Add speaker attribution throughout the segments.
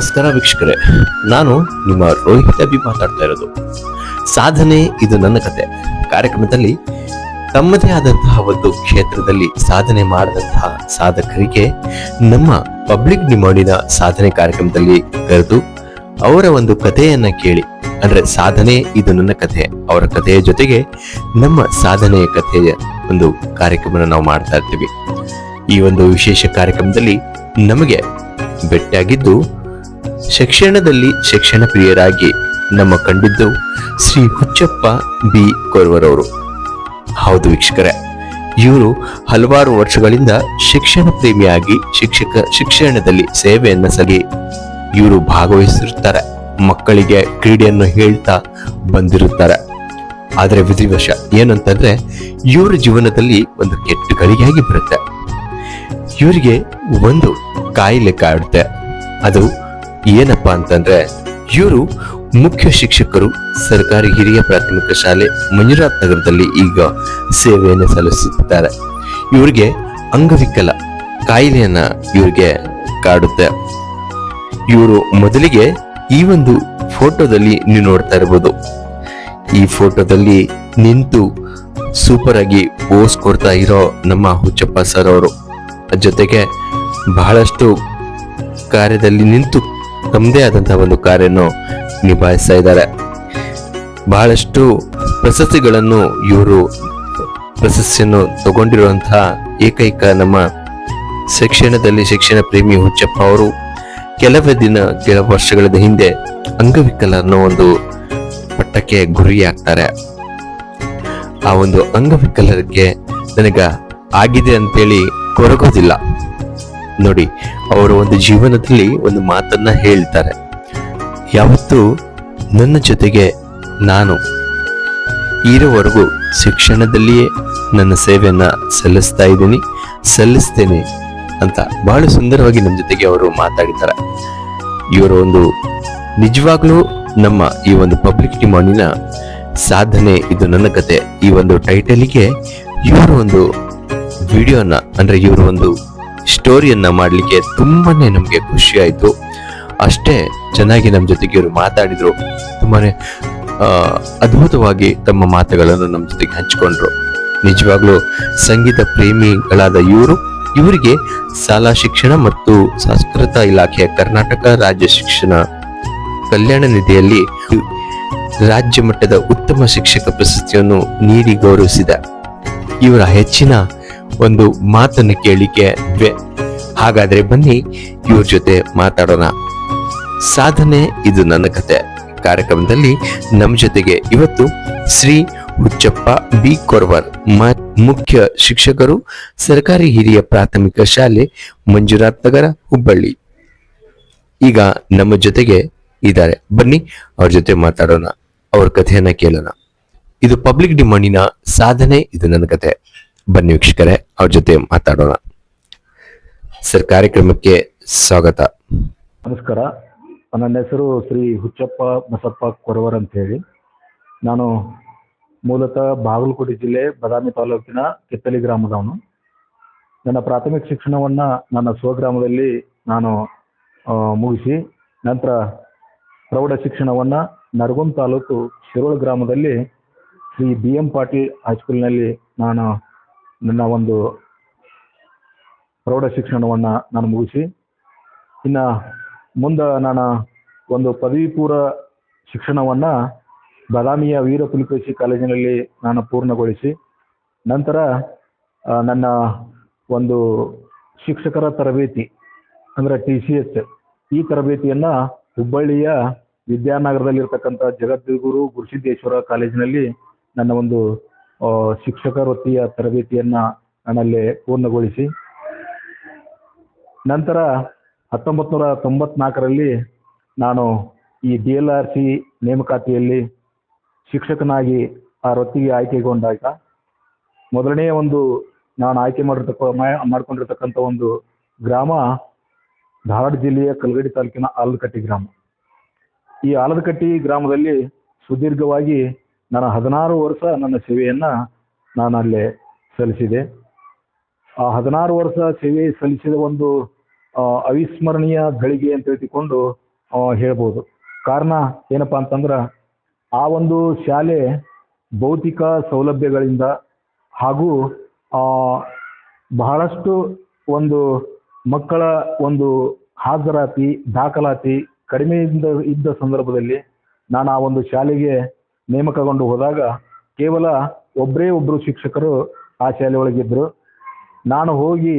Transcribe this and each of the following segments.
Speaker 1: ನಮಸ್ಕಾರ ವೀಕ್ಷಕರೇ. ನಾನು ನಿಮ್ಮ ರೋಹಿತ್ ಅಭಿ ಮಾತಾಡ್ತಾ ಇರೋದು. ಸಾಧನೆ ಇದು ನನ್ನ ಕತೆ. ಕಾರ್ಯಕ್ರಮದಲ್ಲಿ ತಮ್ಮದೇ ಆದಂತಹ ಒಂದು ಕ್ಷೇತ್ರದಲ್ಲಿ ಸಾಧನೆ ಮಾಡಿದಂತಹ ಸಾಧಕರಿಗೆ ನಮ್ಮ ಪಬ್ಲಿಕ್ ಡಿಮಾಂಡಿನ ಸಾಧನೆ ಕಾರ್ಯಕ್ರಮದಲ್ಲಿ ಕರೆದು ಅವರ ಒಂದು ಕಥೆಯನ್ನ ಕೇಳಿ. ಅಂದ್ರೆ ಸಾಧನೆ ಇದು ನನ್ನ ಕಥೆ. ಅವರ ಕಥೆಯ ಜೊತೆಗೆ ನಮ್ಮ ಸಾಧನೆಯ ಕಥೆಯ ಒಂದು ಕಾರ್ಯಕ್ರಮನ ನಾವು ಮಾಡ್ತಾ ಇರ್ತೀವಿ. ಈ ಒಂದು ವಿಶೇಷ ಕಾರ್ಯಕ್ರಮದಲ್ಲಿ ನಮಗೆ ಭೇಟಿಯಾಗಿದ್ದು ಶಿಕ್ಷಣದಲ್ಲಿ ಶಿಕ್ಷಣ ಪ್ರಿಯರಾಗಿ ನಮ್ಮ ಕಂಡಿದ್ದು ಶ್ರೀ ಹುಚ್ಚಪ್ಪ ಬಿ. ಕೊರ್ವರವರು. ಹೌದು ವೀಕ್ಷಕರೇ, ಇವರು ಹಲವಾರು ವರ್ಷಗಳಿಂದ ಶಿಕ್ಷಣ ಪ್ರೇಮಿಯಾಗಿ ಶಿಕ್ಷಕ ಶಿಕ್ಷಣದಲ್ಲಿ ಸೇವೆಯನ್ನು ಸಗಿ ಇವರು ಭಾಗವಹಿಸಿರುತ್ತಾರೆ. ಮಕ್ಕಳಿಗೆ ಕ್ರೀಡೆಯನ್ನು ಹೇಳ್ತಾ ಬಂದಿರುತ್ತಾರೆ. ಆದರೆ ವಿಧಿವಶ ಏನಂತಂದ್ರೆ, ಇವರ ಜೀವನದಲ್ಲಿ ಒಂದು ಕೆಟ್ಟ ಗಳಿಗೆಯಾಗಿ ಬರುತ್ತೆ ಇವರಿಗೆ ಒಂದು ಕಾಯಿಲೆ ಕಾಡುತ್ತೆ. ಅದು ಏನಪ್ಪಾ ಅಂತಂದ್ರೆ, ಇವರು ಮುಖ್ಯ ಶಿಕ್ಷಕರು, ಸರ್ಕಾರಿ ಹಿರಿಯ ಪ್ರಾಥಮಿಕ ಶಾಲೆ ಮಂಜುನಾಥ್ ನಗರದಲ್ಲಿ ಈಗ ಸೇವೆಯನ್ನು ಸಲ್ಲಿಸುತ್ತಿದ್ದಾರೆ. ಇವರಿಗೆ ಅಂಗವಿಕಲ ಕಾಯಿಲೆಯನ್ನ ಇವರಿಗೆ ಕಾಡುತ್ತೆ. ಇವರು ಮೊದಲಿಗೆ ಈ ಒಂದು ಫೋಟೋದಲ್ಲಿ ನೀವು ನೋಡ್ತಾ ಇರ್ಬೋದು. ಈ ಫೋಟೋದಲ್ಲಿ ನಿಂತು ಸೂಪರ್ ಆಗಿ ಪೋಸ್ ಕೊಡ್ತಾ ಇರೋ ನಮ್ಮ ಹುಚ್ಚಪ್ಪ ಸರ್ ಅವರು. ಜೊತೆಗೆ ಬಹಳಷ್ಟು ಕಾರ್ಯದಲ್ಲಿ ನಿಂತು ತಮ್ಮದೇ ಆದಂತಹ ಒಂದು ಕಾರ್ಯವನ್ನು ನಿಭಾಯಿಸ್ತಾ ಇದ್ದಾರೆ. ಬಹಳಷ್ಟು ಪ್ರಶಸ್ತಿಗಳನ್ನು ಇವರು ಪ್ರಶಸ್ತಿಯನ್ನು ತಗೊಂಡಿರುವಂತಹ ಏಕೈಕ ನಮ್ಮ ಶಿಕ್ಷಣದಲ್ಲಿ ಶಿಕ್ಷಣ ಪ್ರೇಮಿ ಹುಚ್ಚಪ್ಪ ಅವರು ಕೆಲವೇ ದಿನ, ಕೆಲವು ವರ್ಷಗಳ ಹಿಂದೆ ಅಂಗವಿಕಲ ಅನ್ನೋ ಒಂದು ಪಟ್ಟಕ್ಕೆ ಗುರಿಯಾಗ್ತಾರೆ. ಆ ಒಂದು ಅಂಗವಿಕಲರಿಗೆ ನನಗ ಆಗಿದೆ ಅಂತೇಳಿ ಕೊರಗೋದಿಲ್ಲ. ನೋಡಿ, ಅವರ ಒಂದು ಜೀವನದಲ್ಲಿ ಒಂದು ಮಾತನ್ನ ಹೇಳ್ತಾರೆ. ಯಾವತ್ತು ನನ್ನ ಜೊತೆಗೆ ನಾನು ಇರೋವರೆಗೂ ಶಿಕ್ಷಣದಲ್ಲಿಯೇ ನನ್ನ ಸೇವೆಯನ್ನ ಸಲ್ಲಿಸ್ತಾ ಇದ್ದೀನಿ, ಸಲ್ಲಿಸ್ತೇನೆ ಅಂತ ಬಹಳ ಸುಂದರವಾಗಿ ನಮ್ಮ ಜೊತೆಗೆ ಅವರು ಮಾತಾಡಿದ್ದಾರೆ. ಇವರ ಒಂದು ನಿಜವಾಗ್ಲೂ ನಮ್ಮ ಈ ಒಂದು ಪಬ್ಲಿಕ್ ಡಿಮಾಂಡಿನ ಸಾಧನೆ. ಇದು ನನ್ನ ಕತೆ. ಈ ಒಂದು ಟೈಟಲಿಗೆ ಇವರ ಒಂದು ವಿಡಿಯೋನ ಅಂದ್ರೆ ಇವರ ಒಂದು ಸ್ಟೋರಿಯನ್ನ ಮಾಡಲಿಕ್ಕೆ ತುಂಬಾನೇ ನಮಗೆ ಖುಷಿ ಆಯಿತು. ಅಷ್ಟೇ ಚೆನ್ನಾಗಿ ನಮ್ಮ ಜೊತೆಗೆ ಇವರು ಮಾತಾಡಿದರು. ತುಂಬಾನೇ ಅದ್ಭುತವಾಗಿ ತಮ್ಮ ಮಾತುಗಳನ್ನು ನಮ್ಮ ಜೊತೆಗೆ ಹಂಚಿಕೊಂಡ್ರು. ನಿಜವಾಗ್ಲೂ ಸಂಗೀತ ಪ್ರೇಮಿಗಳಾದ ಇವರು, ಇವರಿಗೆ ಶಾಲಾ ಶಿಕ್ಷಣ ಮತ್ತು ಸಂಸ್ಕೃತ ಇಲಾಖೆಯ ಕರ್ನಾಟಕ ರಾಜ್ಯ ಶಿಕ್ಷಣ ಕಲ್ಯಾಣ ನಿಧಿಯಲ್ಲಿ ರಾಜ್ಯ ಮಟ್ಟದ ಉತ್ತಮ ಶಿಕ್ಷಕ ಪ್ರಶಸ್ತಿಯನ್ನು ನೀಡಿ ಗೌರವಿಸಿದ. ಇವರ ಹೆಚ್ಚಿನ ಒಂದು ಮಾತನ್ನು ಕೇಳಿಕೆ ದ್ವೇ. ಹಾಗಾದ್ರೆ ಬನ್ನಿ ಇವ್ರ ಜೊತೆ ಮಾತಾಡೋಣ. ಸಾಧನೆ ಇದು ನನ್ನ ಕತೆ. ಕಾರ್ಯಕ್ರಮದಲ್ಲಿ ನಮ್ಮ ಜೊತೆಗೆ ಇವತ್ತು ಶ್ರೀ ಹುಚ್ಚಪ್ಪ ಬಿ. ಕೊರ್ವರ್ ಮುಖ್ಯ ಶಿಕ್ಷಕರು, ಸರ್ಕಾರಿ ಹಿರಿಯ ಪ್ರಾಥಮಿಕ ಶಾಲೆ, ಮಂಜುನಾಥ್ ನಗರ, ಹುಬ್ಬಳ್ಳಿ. ಈಗ ನಮ್ಮ ಜೊತೆಗೆ ಇದ್ದಾರೆ. ಬನ್ನಿ ಅವ್ರ ಜೊತೆ ಮಾತಾಡೋಣ. ಅವ್ರ ಕಥೆಯನ್ನ ಕೇಳೋಣ. ಇದು ಪಬ್ಲಿಕ್ ಡಿಮಾಂಡಿನ ಸಾಧನೆ, ಇದು ನನ್ನ ಕತೆ. ಬನ್ನಿ ವೀಕ್ಷಕರೇ, ಅವ್ರ ಜೊತೆ ಮಾತಾಡೋಣ. ಸರ್, ಕಾರ್ಯಕ್ರಮಕ್ಕೆ ಸ್ವಾಗತ.
Speaker 2: ನಮಸ್ಕಾರ. ನನ್ನ ಹೆಸರು ಶ್ರೀ ಹುಚ್ಚಪ್ಪ ಬಸಪ್ಪ ಕೊರವರ್ ಅಂತ ಹೇಳಿ ನಾನು ಮೂಲತಃ ಬಾಗಲಕೋಟೆ ಜಿಲ್ಲೆ ಬದಾಮಿ ತಾಲೂಕಿನ ಕೆತ್ತಲಿ ಗ್ರಾಮದವನು. ನನ್ನ ಪ್ರಾಥಮಿಕ ಶಿಕ್ಷಣವನ್ನು ನನ್ನ ಸ್ವಗ್ರಾಮದಲ್ಲಿ ನಾನು ಮುಗಿಸಿ ನಂತರ ಪ್ರೌಢ ಶಿಕ್ಷಣವನ್ನು ನರಗುಂದ ತಾಲೂಕು ಶಿರೋಳ ಗ್ರಾಮದಲ್ಲಿ ಶ್ರೀ ಬಿ ಎಂ ಪಾಟೀಲ್ ಹೈಸ್ಕೂಲ್ನಲ್ಲಿ ನಾನು ನನ್ನ ಒಂದು ಪ್ರೌಢ ಶಿಕ್ಷಣವನ್ನು ನಾನು ಮುಗಿಸಿ, ಇನ್ನು ಮುಂದೆ ನಾನು ಒಂದು ಪದವಿ ಪೂರ್ವ ಶಿಕ್ಷಣವನ್ನು ಬಾದಾಮಿಯ ವೀರ ಪುಲಿಕೇಶಿ ಕಾಲೇಜಿನಲ್ಲಿ ನಾನು ಪೂರ್ಣಗೊಳಿಸಿ, ನಂತರ ನನ್ನ ಒಂದು ಶಿಕ್ಷಕರ ತರಬೇತಿ, ಅಂದರೆ ಟಿ ಸಿ ಎಸ್ ಈ ತರಬೇತಿಯನ್ನು ಹುಬ್ಬಳ್ಳಿಯ ವಿದ್ಯಾನಗರದಲ್ಲಿರ್ತಕ್ಕಂಥ ಜಗದ್ಗುರು ಗುರುಸಿದ್ದೇಶ್ವರ ಕಾಲೇಜಿನಲ್ಲಿ ನನ್ನ ಒಂದು ಶಿಕ್ಷಕ ವೃತ್ತಿಯ ತರಬೇತಿಯನ್ನ ನನ್ನಲ್ಲಿ ಪೂರ್ಣಗೊಳಿಸಿ, ನಂತರ ಹತ್ತೊಂಬತ್ತು ನೂರ ತೊಂಬತ್ನಾಲ್ಕರಲ್ಲಿ ನಾನು ಈ ಡಿ ಎಲ್ ಆರ್ ಸಿ ನೇಮಕಾತಿಯಲ್ಲಿ ಶಿಕ್ಷಕನಾಗಿ ಆ ವೃತ್ತಿಗೆ ಆಯ್ಕೆಗೊಂಡಾಗ ಮೊದಲನೆಯ ಒಂದು ನಾನು ಆಯ್ಕೆ ಮಾಡಿರ್ತಕ್ಕ, ಮಾಡ್ಕೊಂಡಿರ್ತಕ್ಕಂಥ ಒಂದು ಗ್ರಾಮ ಧಾರವಾಡ ಜಿಲ್ಲೆಯ ಕಲ್ಗಡಿ ತಾಲೂಕಿನ ಆಲದಕಟ್ಟಿ ಗ್ರಾಮ. ಈ ಆಲದಕಟ್ಟಿ ಗ್ರಾಮದಲ್ಲಿ ಸುದೀರ್ಘವಾಗಿ ನಾನು ಹದಿನಾರು ವರ್ಷ ನನ್ನ ಸೇವೆಯನ್ನು ನಾನು ಅಲ್ಲಿ ಸಲ್ಲಿಸಿದೆ. ಆ ಹದಿನಾರು ವರ್ಷ ಸೇವೆ ಸಲ್ಲಿಸಿದ ಒಂದು ಅವಿಸ್ಮರಣೀಯ ಗಳಿಗೆ ಅಂತ ತಿಳ್ಕೊಂಡು ಹೇಳ್ಬೋದು. ಕಾರಣ ಏನಪ್ಪ ಅಂತಂದ್ರೆ, ಆ ಒಂದು ಶಾಲೆ ಭೌತಿಕ ಸೌಲಭ್ಯಗಳಿಂದ ಹಾಗೂ ಬಹಳಷ್ಟು ಒಂದು ಮಕ್ಕಳ ಒಂದು ಹಾಜರಾತಿ, ದಾಖಲಾತಿ ಕಡಿಮೆಯಿಂದ ಇದ್ದ ಸಂದರ್ಭದಲ್ಲಿ ನಾನು ಆ ಒಂದು ಶಾಲೆಗೆ ನೇಮಕಗೊಂಡು ಹೋದಾಗ ಕೇವಲ ಒಬ್ಬರೇ ಒಬ್ಬರು ಶಿಕ್ಷಕರು ಆ ಶಾಲೆ ಒಳಗಿದ್ರು ನಾನು ಹೋಗಿ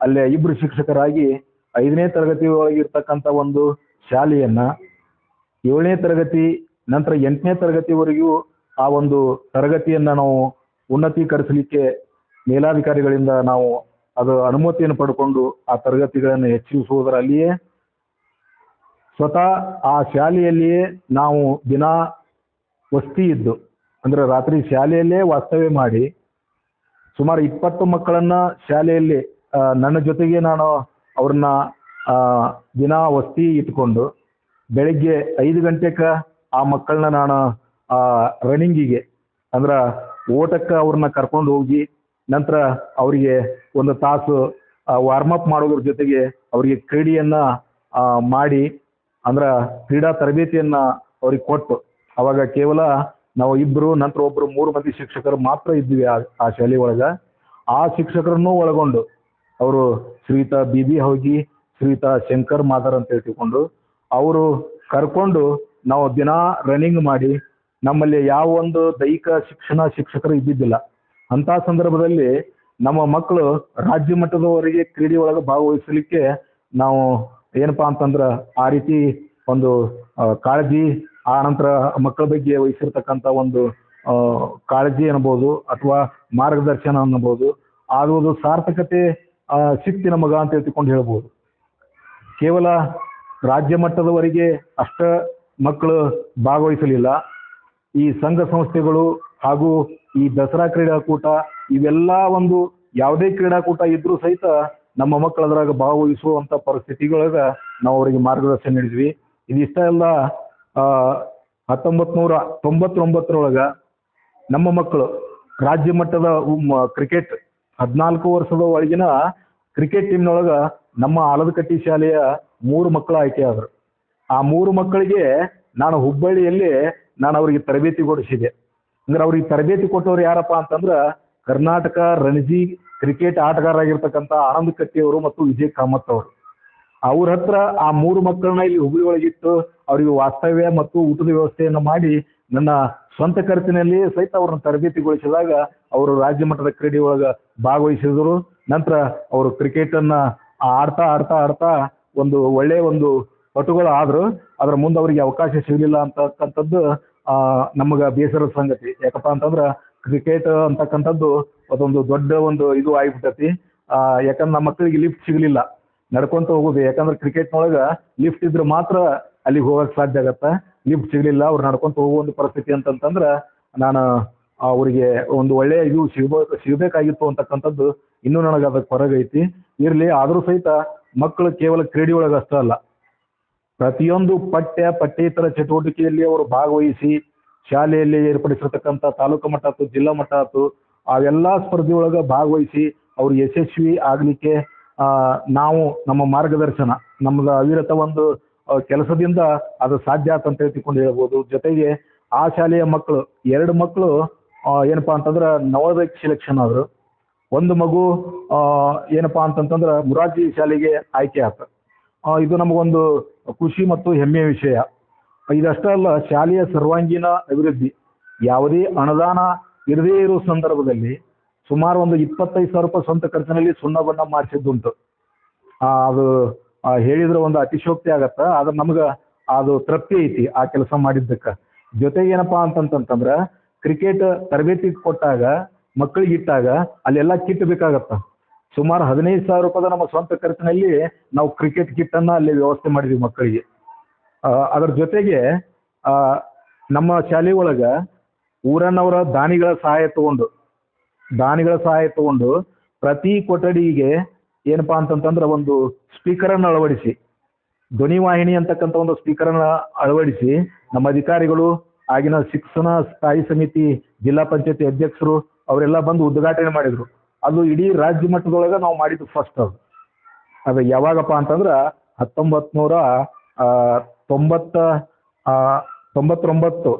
Speaker 2: ಅಲ್ಲೇ ಇಬ್ಬರು ಶಿಕ್ಷಕರಾಗಿ ಐದನೇ ತರಗತಿ ಒಳಗಿರ್ತಕ್ಕಂಥ ಒಂದು ಶಾಲೆಯನ್ನು, ಏಳನೇ ತರಗತಿ, ನಂತರ ಎಂಟನೇ ತರಗತಿವರೆಗೂ ಆ ಒಂದು ತರಗತಿಯನ್ನು ನಾವು ಉನ್ನತೀಕರಿಸಲಿಕ್ಕೆ ಮೇಲಾಧಿಕಾರಿಗಳಿಂದ ನಾವು ಅದು ಅನುಮತಿಯನ್ನು ಪಡ್ಕೊಂಡು ಆ ತರಗತಿಗಳನ್ನು ಹೆಚ್ಚಿಸುವುದರಲ್ಲಿಯೇ ಸ್ವತಃ ಆ ಶಾಲೆಯಲ್ಲಿಯೇ ನಾವು ದಿನ ವಸ್ತಿ ಇದ್ದು, ಅಂದ್ರೆ ರಾತ್ರಿ ಶಾಲೆಯಲ್ಲೇ ವಾಸ್ತವ್ಯ ಮಾಡಿ, ಸುಮಾರು ಇಪ್ಪತ್ತು ಮಕ್ಕಳನ್ನ ಶಾಲೆಯಲ್ಲಿ ನನ್ನ ಜೊತೆಗೆ ನಾನು ಅವ್ರನ್ನ ದಿನ ವಸ್ತಿ ಇಟ್ಕೊಂಡು, ಬೆಳಿಗ್ಗೆ ಐದು ಗಂಟೆಗೆ ಆ ಮಕ್ಕಳನ್ನ ನಾನು ರನ್ನಿಂಗಿಗೆ ಅಂದ್ರೆ ಓಟಕ್ಕೆ ಅವ್ರನ್ನ ಕರ್ಕೊಂಡು ಹೋಗಿ, ನಂತರ ಅವರಿಗೆ ಒಂದು ತಾಸು ವಾರ್ಮ್ ಅಪ್ ಮಾಡೋದ್ರ ಜೊತೆಗೆ ಅವರಿಗೆ ಕ್ರೀಡೆಯನ್ನ ಮಾಡಿ, ಅಂದ್ರೆ ಕ್ರೀಡಾ ತರಬೇತಿಯನ್ನ ಅವ್ರಿಗೆ ಕೊಟ್ಟು ಅವಾಗ ಕೇವಲ ನಾವು ಇಬ್ರು, ನಂತರ ಒಬ್ರು ಮೂರು ಮಂದಿ ಶಿಕ್ಷಕರು ಮಾತ್ರ ಇದ್ವಿ ಆ ಆ ಶಾಲೆ ಒಳಗ. ಆ ಶಿಕ್ಷಕರನ್ನು ಒಳಗೊಂಡು ಅವರು ಶ್ರೀತಾ ಬಿ ಹೋಗಿ ಶ್ರೀತಾ ಶಂಕರ್ ಮಾದರ್ ಅಂತ ಹೇಳ್ತಿಕೊಂಡು ಅವರು ಕರ್ಕೊಂಡು ನಾವು ದಿನ ರನ್ನಿಂಗ್ ಮಾಡಿ ನಮ್ಮಲ್ಲಿ ಯಾವ ಒಂದು ದೈಹಿಕ ಶಿಕ್ಷಣ ಶಿಕ್ಷಕರು ಇದ್ದಿದ್ದಿಲ್ಲ. ಅಂತ ಸಂದರ್ಭದಲ್ಲಿ ನಮ್ಮ ಮಕ್ಕಳು ರಾಜ್ಯ ಮಟ್ಟದವರೆಗೆ ಕ್ರೀಡೆ ಒಳಗೆ ಭಾಗವಹಿಸಲಿಕ್ಕೆ ನಾವು ಏನಪ್ಪಾ ಅಂತಂದ್ರ ಆ ರೀತಿ ಒಂದು ಕಾಳಜಿ ಆ ನಂತರ ಮಕ್ಕಳ ಬಗ್ಗೆ ವಹಿಸಿರ್ತಕ್ಕಂಥ ಒಂದು ಕಾಳಜಿ ಅನ್ಬೋದು ಅಥವಾ ಮಾರ್ಗದರ್ಶನ ಅನ್ನಬಹುದು ಆಗುವುದು ಸಾರ್ಥಕತೆ ಆ, ಸಿಕ್ತಿ ನಮಗ ಅಂತ ಹೇಳ್ತಿಕೊಂಡು ಹೇಳ್ಬೋದು. ಕೇವಲ ರಾಜ್ಯ ಮಟ್ಟದವರೆಗೆ ಅಷ್ಟ ಮಕ್ಕಳು ಭಾಗವಹಿಸಲಿಲ್ಲ. ಈ ಸಂಘ ಸಂಸ್ಥೆಗಳು ಹಾಗೂ ಈ ದಸರಾ ಕ್ರೀಡಾಕೂಟ ಇವೆಲ್ಲ ಒಂದು ಯಾವುದೇ ಕ್ರೀಡಾಕೂಟ ಇದ್ರೂ ಸಹಿತ ನಮ್ಮ ಮಕ್ಕಳು ಭಾಗವಹಿಸುವಂತ ಪರಿಸ್ಥಿತಿಗಳಾಗ ನಾವು ಅವರಿಗೆ ಮಾರ್ಗದರ್ಶನ ನೀಡಿದ್ವಿ. ಇದಿಷ್ಟ ಎಲ್ಲ ಆ ಹತ್ತೊಂಬತ್ ನೂರ ತೊಂಬತ್ತೊಂಬತ್ತರೊಳಗ ನಮ್ಮ ಮಕ್ಕಳು ರಾಜ್ಯ ಮಟ್ಟದ ಕ್ರಿಕೆಟ್ ಹದಿನಾಲ್ಕು ವರ್ಷದ ಒಳಗಿನ ಕ್ರಿಕೆಟ್ ಟೀಮ್ನೊಳಗ ನಮ್ಮ ಆಲದಕಟ್ಟಿ ಶಾಲೆಯ ಮೂರು ಮಕ್ಕಳು ಆಯ್ಕೆ ಆದರು ಆ ಮೂರು ಮಕ್ಕಳಿಗೆ ನಾನು ಹುಬ್ಬಳ್ಳಿಯಲ್ಲಿ ನಾನು ಅವರಿಗೆ ತರಬೇತಿ ಕೊಡಿಸಿದೆ. ಅಂದ್ರೆ ಅವ್ರಿಗೆ ತರಬೇತಿ ಕೊಟ್ಟವ್ರು ಯಾರಪ್ಪ ಅಂತಂದ್ರೆ ಕರ್ನಾಟಕ ರಣಜಿ ಕ್ರಿಕೆಟ್ ಆಟಗಾರರಾಗಿರ್ತಕ್ಕಂಥ ಆನಂದ್ ಕಟ್ಟಿಯವರು ಮತ್ತು ವಿಜಯ್ ಕಾಮತ್ ಅವರು. ಅವ್ರ ಹತ್ರ ಆ ಮೂರು ಮಕ್ಕಳನ್ನ ಇಲ್ಲಿ ಹುಬ್ಬಳ್ಳಿ ಒಳಗಿಟ್ಟು ಅವರಿಗೆ ವಾಸ್ತವ್ಯ ಮತ್ತು ಊಟದ ವ್ಯವಸ್ಥೆಯನ್ನು ಮಾಡಿ ನನ್ನ ಸ್ವಂತ ಖರ್ಚಿನಲ್ಲಿ ಸಹಿತ ಅವರನ್ನು ತರಬೇತಿಗೊಳಿಸಿದಾಗ ಅವರು ರಾಜ್ಯ ಮಟ್ಟದ ಕ್ರೀಡೆ ಒಳಗೆ ಭಾಗವಹಿಸಿದರು. ನಂತರ ಅವರು ಕ್ರಿಕೆಟ್ ಅನ್ನ ಆಡ್ತಾ ಆಡ್ತಾ ಆಡ್ತಾ ಒಂದು ಒಳ್ಳೆಯ ಒಂದು ಪಟುಗಳು ಆದ್ರು. ಅದ್ರ ಮುಂದೆ ಅವರಿಗೆ ಅವಕಾಶ ಸಿಗಲಿಲ್ಲ ಅಂತಕ್ಕಂಥದ್ದು ನಮಗ ಬೇಸರದ ಸಂಗತಿ. ಯಾಕಪ್ಪ ಅಂತಂದ್ರೆ ಕ್ರಿಕೆಟ್ ಅಂತಕ್ಕಂಥದ್ದು ಅದೊಂದು ದೊಡ್ಡ ಒಂದು ಇದು ಆಗಿಬಿಟ್ಟತಿ. ಯಾಕಂದ್ರೆ ನಮ್ಮ ಮಕ್ಕಳಿಗೆ ಲಿಫ್ಟ್ ಸಿಗಲಿಲ್ಲ. ನಡ್ಕೊಂತ ಹೋಗುದು. ಯಾಕಂದ್ರೆ ಕ್ರಿಕೆಟ್ನೊಳಗೆ ಲಿಫ್ಟ್ ಇದ್ರೆ ಮಾತ್ರ ಅಲ್ಲಿಗೆ ಹೋಗಕ್ ಸಾಧ್ಯ ಆಗತ್ತೆ. ಲಿಫ್ಟ್ ಸಿಗಲಿಲ್ಲ, ಅವ್ರು ನಡ್ಕೊಂತ ಹೋಗುವ ಒಂದು ಪರಿಸ್ಥಿತಿ ಅಂತಂತಂದ್ರೆ ನಾನು ಅವರಿಗೆ ಒಂದು ಒಳ್ಳೆಯ ಇದು ಸಿಗ್ಬೇಕು ಸಿಗಬೇಕಾಗಿತ್ತು ಅಂತಕ್ಕಂಥದ್ದು ಇನ್ನೂ ನನಗೆ ಅದಕ್ಕೆ ಹೊರಗೈತಿ. ಇರಲಿ, ಆದರೂ ಸಹಿತ ಮಕ್ಕಳು ಕೇವಲ ಕ್ರೀಡೆ ಒಳಗೆ ಅಷ್ಟೇ ಅಲ್ಲ. ಪ್ರತಿಯೊಂದು ಪಠ್ಯ, ಪಠ್ಯೇತರ ಚಟುವಟಿಕೆಯಲ್ಲಿ ಅವರು ಭಾಗವಹಿಸಿ ಶಾಲೆಯಲ್ಲಿ ಏರ್ಪಡಿಸಿರ್ತಕ್ಕಂಥ ತಾಲೂಕು ಮಟ್ಟ ಆಯ್ತು, ಜಿಲ್ಲಾ ಮಟ್ಟ ಆಯ್ತು ಅವೆಲ್ಲ ಸ್ಪರ್ಧೆಯೊಳಗೆ ಭಾಗವಹಿಸಿ ಅವ್ರು ಯಶಸ್ವಿ ಆಗಲಿಕ್ಕೆ ನಾವು ನಮ್ಮ ಮಾರ್ಗದರ್ಶನ ನಮ್ಮದ ಅವಿರತ ಒಂದು ಕೆಲಸದಿಂದ ಅದು ಸಾಧ್ಯ ಆತ ಅಂತ ಹೇಳ್ತಿಕೊಂಡು ಹೇಳ್ಬೋದು. ಜೊತೆಗೆ ಆ ಶಾಲೆಯ ಮಕ್ಕಳು ಎರಡು ಮಕ್ಕಳು ಏನಪ್ಪ ಅಂತಂದ್ರೆ ನವೋದಯ ಸೆಲೆಕ್ಷನ್ ಆದರು. ಒಂದು ಮಗು ಏನಪ್ಪ ಅಂತಂತಂದ್ರೆ ಮುರಾರ್ಜಿ ಶಾಲೆಗೆ ಆಯ್ಕೆ ಆಯ್ತು ಇದು ನಮಗೊಂದು ಖುಷಿ ಮತ್ತು ಹೆಮ್ಮೆಯ ವಿಷಯ. ಇದಷ್ಟೇ ಅಲ್ಲ, ಶಾಲೆಯ ಸರ್ವಾಂಗೀಣ ಅಭಿವೃದ್ಧಿ. ಯಾವುದೇ ಅನುದಾನ ಇರದೇ ಇರೋ ಸಂದರ್ಭದಲ್ಲಿ ಸುಮಾರು ಒಂದು ಇಪ್ಪತ್ತೈದು ಸಾವಿರ ರೂಪಾಯಿ ಸ್ವಂತ ಖರ್ಚಿನಲ್ಲಿ ಸುಣ್ಣ ಬಣ್ಣ ಮಾಡಿಸಿದ್ದುಂಟು ಅದು ಹೇಳಿದ್ರೆ ಒಂದು ಅತಿಶೋಕ್ತಿ ಆಗತ್ತ, ಆದ್ರೆ ನಮ್ಗ ಅದು ತೃಪ್ತಿ ಐತಿ ಆ ಕೆಲಸ ಮಾಡಿದ್ದಕ್ಕ. ಜೊತೆಗೆ ಏನಪ್ಪಾ ಅಂತಂತಂದ್ರ ಕ್ರಿಕೆಟ್ ತರಬೇತಿ ಕೊಟ್ಟಾಗ ಮಕ್ಕಳಿಗೆ ಇಟ್ಟಾಗ, ಅಲ್ಲೆಲ್ಲ ಕಿಟ್ ಬೇಕಾಗತ್ತ. ಸುಮಾರು ಹದಿನೈದು ಸಾವಿರ ರೂಪಾಯಿ ನಮ್ಮ ಸ್ವಂತ ಖರ್ಚಿನಲ್ಲಿ ನಾವು ಕ್ರಿಕೆಟ್ ಕಿಟ್ ಅನ್ನ ಅಲ್ಲಿ ವ್ಯವಸ್ಥೆ ಮಾಡಿದ್ವಿ ಮಕ್ಕಳಿಗೆ ಅದರ ಜೊತೆಗೆ ನಮ್ಮ ಶಾಲೆ ಒಳಗ ಊರನ್ನವರ ದಾನಿಗಳ ಸಹಾಯ ತಗೊಂಡು, ದಾನಿಗಳ ಸಹಾಯ ತಗೊಂಡು ಪ್ರತಿ ಕೊಠಡಿಗೆ ಏನಪ್ಪಾ ಅಂತಂತಂದ್ರೆ ಒಂದು ಸ್ಪೀಕರ್ ಅನ್ನು ಅಳವಡಿಸಿ ಧ್ವನಿವಾಹಿನಿ ಅಂತಕ್ಕಂಥ ಒಂದು ಸ್ಪೀಕರ್ ಅನ್ನ ಅಳವಡಿಸಿ, ನಮ್ಮ ಅಧಿಕಾರಿಗಳು ಆಗಿನ ಶಿಕ್ಷಣ ಸ್ಥಾಯಿ ಸಮಿತಿ ಜಿಲ್ಲಾ ಪಂಚಾಯತಿ ಅಧ್ಯಕ್ಷರು ಅವರೆಲ್ಲ ಬಂದು ಉದ್ಘಾಟನೆ ಮಾಡಿದ್ರು. ಅದು ಇಡೀ ರಾಜ್ಯ ಮಟ್ಟದೊಳಗೆ ನಾವು ಮಾಡಿದ್ದು ಫಸ್ಟ್ ಅದು. ಅದು ಯಾವಾಗಪ್ಪ ಅಂತಂದ್ರೆ ಹತ್ತೊಂಬತ್ ನೂರ ತೊಂಬತ್ತ ತೊಂಬತ್ತೊಂಬತ್ತು,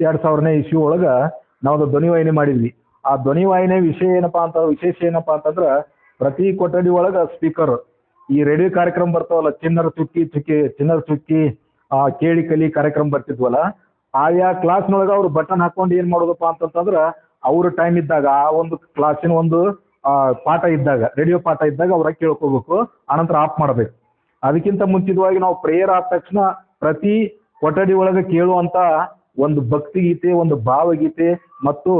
Speaker 2: ಎರಡು ಸಾವಿರನೇ ಇಸ್ವಿ ಒಳಗೆ ನಾವು ಧ್ವನಿವಾಹಿನಿ ಮಾಡಿದ್ವಿ. ಆ ಧ್ವನಿವಾಹಿನಿ ವಿಷಯ ಏನಪ್ಪಾ ಅಂತ, ವಿಶೇಷ ಏನಪ್ಪಾ ಅಂತಂದ್ರೆ ಪ್ರತಿ ಕೊಠಡಿ ಒಳಗೆ ಸ್ಪೀಕರ್ ಈ ರೇಡಿಯೋ ಕಾರ್ಯಕ್ರಮ ಬರ್ತಾವಲ್ಲ ಚಿನ್ನರ ಚುಕ್ಕಿ ಚುಕ್ಕಿ ಚಿನ್ನರ ಚುಕ್ಕಿ ಆ, ಕೇಳಿ ಕಲಿ ಕಾರ್ಯಕ್ರಮ ಬರ್ತಿದ್ವಲ್ಲ ಆಯಾ ಕ್ಲಾಸ್ನೊಳಗೆ ಅವ್ರು ಬಟನ್ ಹಾಕೊಂಡು ಏನ್ ಮಾಡೋದಪ್ಪ ಅಂತಂತಂದ್ರ ಅವ್ರ ಟೈಮ್ ಇದ್ದಾಗ ಆ ಒಂದು ಕ್ಲಾಸಿನ ಒಂದು ಪಾಠ ಇದ್ದಾಗ ರೇಡಿಯೋ ಪಾಠ ಇದ್ದಾಗ ಅವ್ರ ಕೇಳ್ಕೋಬೇಕು ಆನಂತರ ಆಫ್ ಮಾಡಬೇಕು. ಅದಕ್ಕಿಂತ ಮುಂಚಿತವಾಗಿ ನಾವು ಪ್ರೇಯರ್ ಆದ ತಕ್ಷಣ ಪ್ರತಿ ಕೊಠಡಿ ಒಳಗೆ ಕೇಳುವಂತ ಒಂದು ಭಕ್ತಿಗೀತೆ ಒಂದು ಭಾವಗೀತೆ ಮತ್ತು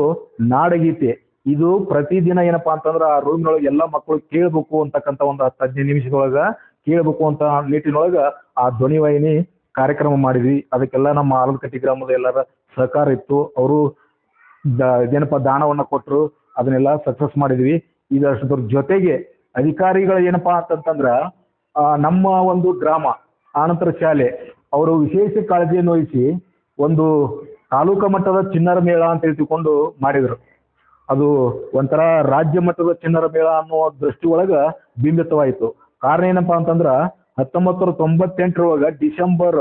Speaker 2: ನಾಡಗೀತೆ ಇದು ಪ್ರತಿದಿನ ಏನಪ್ಪಾ ಅಂತಂದ್ರೆ ಆ ರೂಮ್ನೊಳಗೆ ಎಲ್ಲ ಮಕ್ಕಳು ಕೇಳ್ಬೇಕು ಅಂತಕ್ಕಂಥ ಒಂದು ಹತ್ತು ಹದಿನೈದು ನಿಮಿಷದೊಳಗೆ ಕೇಳ್ಬೇಕು ಅಂತ ನಿಟ್ಟಿನೊಳಗ ಆ ಧ್ವನಿವಾಹಿನಿ ಕಾರ್ಯಕ್ರಮ ಮಾಡಿದ್ವಿ. ಅದಕ್ಕೆಲ್ಲ ನಮ್ಮ ಆಲದಕಟ್ಟಿ ಗ್ರಾಮದ ಎಲ್ಲರ ಸಹಕಾರ ಇತ್ತು. ಅವರು ಏನಪ್ಪ ದಾನವನ್ನ ಕೊಟ್ಟರು ಅದನ್ನೆಲ್ಲ ಸಕ್ಸಸ್ ಮಾಡಿದ್ವಿ. ಇದಷ್ಟರ ಜೊತೆಗೆ ಅಧಿಕಾರಿಗಳು ಏನಪ್ಪಾ ಅಂತಂತಂದ್ರ ನಮ್ಮ ಒಂದು ಗ್ರಾಮ, ಆನಂತರ ಶಾಲೆ, ಅವರು ವಿಶೇಷ ಕಾಳಜಿಯನ್ನು ವಹಿಸಿ ಒಂದು ತಾಲೂಕಾ ಮಟ್ಟದ ಚಿನ್ನರ ಮೇಳ ಅಂತ ಹೇಳ್ತಿಕೊಂಡು ಮಾಡಿದ್ರು. ಅದು ಒಂಥರ ರಾಜ್ಯ ಮಟ್ಟದ ಚಿನ್ನರ ಮೇಳ ಅನ್ನೋ ದೃಷ್ಟಿ ಒಳಗ ಬಿಂಬಿತವಾಯಿತು. ಕಾರಣ ಏನಪ್ಪ ಅಂತಂದ್ರ ಹತ್ತೊಂಬತ್ತು ನೂರ ತೊಂಬತ್ತೆಂಟರೊಳಗ ಡಿಸೆಂಬರ್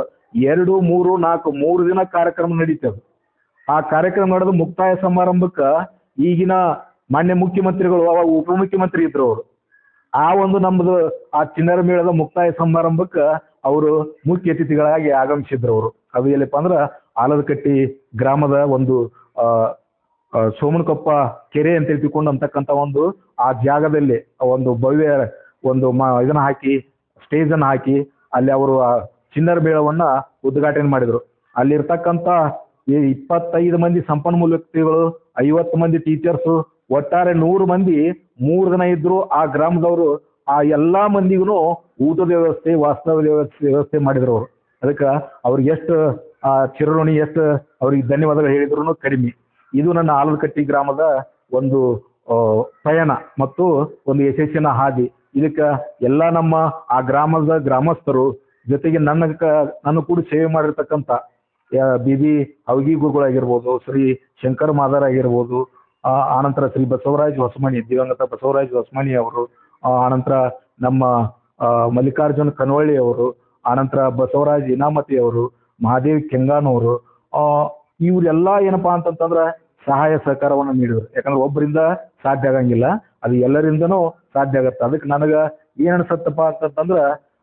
Speaker 2: ಎರಡು, ಮೂರು, ನಾಲ್ಕು, ಮೂರು ದಿನ ಕಾರ್ಯಕ್ರಮ ನಡೀತದೆ. ಆ ಕಾರ್ಯಕ್ರಮ ನಡೆದು ಮುಕ್ತಾಯ ಸಮಾರಂಭಕ್ಕೆ ಈಗಿನ ಮಾನ್ಯ ಮುಖ್ಯಮಂತ್ರಿಗಳು ಅವಾಗ ಉಪಮುಖ್ಯಮಂತ್ರಿ ಇದ್ರು ಅವರು. ಆ ಒಂದು ನಮ್ಮದು ಆ ಚಿನ್ನರ ಮೇಳದ ಮುಕ್ತಾಯ ಸಮಾರಂಭಕ್ಕೆ ಅವರು ಮುಖ್ಯ ಅತಿಥಿಗಳಾಗಿ ಆಗಮಿಸಿದ್ರು ಅವರು. ಅದು ಎಲ್ಲಪ್ಪ ಅಂದ್ರೆ ಆಲದಕಟ್ಟಿ ಗ್ರಾಮದ ಒಂದು ಸೋಮನಕೊಪ್ಪ ಕೆರೆ ಅಂತ ತಿಳ್ಕೊಂಡು ಅಂತಕ್ಕಂಥ ಒಂದು ಆ ಜಾಗದಲ್ಲಿ ಒಂದು ಭವ್ಯ ಒಂದು ಮ, ಇದನ್ನ ಹಾಕಿ ಸ್ಟೇಜ್ ಅನ್ನ ಹಾಕಿ ಅಲ್ಲಿ ಅವರು ಚಿನ್ನರ ಮೇಳವನ್ನ ಉದ್ಘಾಟನೆ ಮಾಡಿದ್ರು. ಅಲ್ಲಿರ್ತಕ್ಕಂಥ ಈ ಇಪ್ಪತ್ತೈದು ಮಂದಿ ಸಂಪನ್ಮೂಲ ವ್ಯಕ್ತಿಗಳು, ಐವತ್ತು ಮಂದಿ ಟೀಚರ್ಸು ಒಟ್ಟಾರೆ ನೂರು ಮಂದಿ ಮೂರು ಜನ ಇದ್ರು ಆ ಗ್ರಾಮದವರು, ಆ ಎಲ್ಲಾ ಮಂದಿಗೂ ಊಟದ ವ್ಯವಸ್ಥೆ ವಾಸ್ತವ ವ್ಯವಸ್ಥೆ ವ್ಯವಸ್ಥೆ ಮಾಡಿದ್ರು ಅವರು. ಅದಕ್ಕೆ ಅವ್ರಿಗೆ ಎಷ್ಟು, ಆ, ಚಿರಋಣಿ, ಎಷ್ಟು ಅವ್ರಿಗೆ ಧನ್ಯವಾದಗಳು ಹೇಳಿದ್ರು ಕಡಿಮೆ. ಇದು ನನ್ನ ಆಲದಕಟ್ಟಿ ಗ್ರಾಮದ ಒಂದು ಪಯಣ ಮತ್ತು ಒಂದು ಯಶಸ್ಸಿನ ಹಾದಿ. ಇದಕ್ಕೆ ಎಲ್ಲ ನಮ್ಮ ಆ ಗ್ರಾಮದ ಗ್ರಾಮಸ್ಥರು ಜೊತೆಗೆ ನನ್ನ ಕ- ನನ್ನ ಕೂಡ ಸೇವೆ ಮಾಡಿರ್ತಕ್ಕಂಥ ಬಿಬಿ ಅವಗಿ ಗುರುಗಳಾಗಿರ್ಬೋದು ಶ್ರೀ ಶಂಕರ ಮಾದರ್ ಆಗಿರ್ಬೋದು ಆನಂತರ ಶ್ರೀ ಬಸವರಾಜ್ ಹೊಸಮಣಿ ದಿವಂಗತ ಬಸವರಾಜ್ ಹೊಸಮಣಿ ಅವರು ಆನಂತರ ನಮ್ಮ ಮಲ್ಲಿಕಾರ್ಜುನ ಕನ್ವಳ್ಳಿ ಅವರು ಆನಂತರ ಬಸವರಾಜ್ ಇನಾಮತಿ ಅವರು ಮಹಾದೇವ್ ಕೆಂಗಾನ್ ಅವರು ಆ, ಇವ್ರೆಲ್ಲ ಏನಪ್ಪಾ ಅಂತಂತಂದ್ರ ಸಹಾಯ ಸಹಕಾರವನ್ನು ನೀಡಿದ್ರು. ಯಾಕಂದ್ರೆ ಒಬ್ಬರಿಂದ ಸಾಧ್ಯ ಆಗಂಗಿಲ್ಲ, ಅದು ಎಲ್ಲರಿಂದನೂ ಸಾಧ್ಯ ಆಗತ್ತೆ. ಅದಕ್ಕೆ ನನಗ ಏನ್ ಅನ್ಸತ್ತಪ್ಪ ಅಂತಂತಂದ್ರ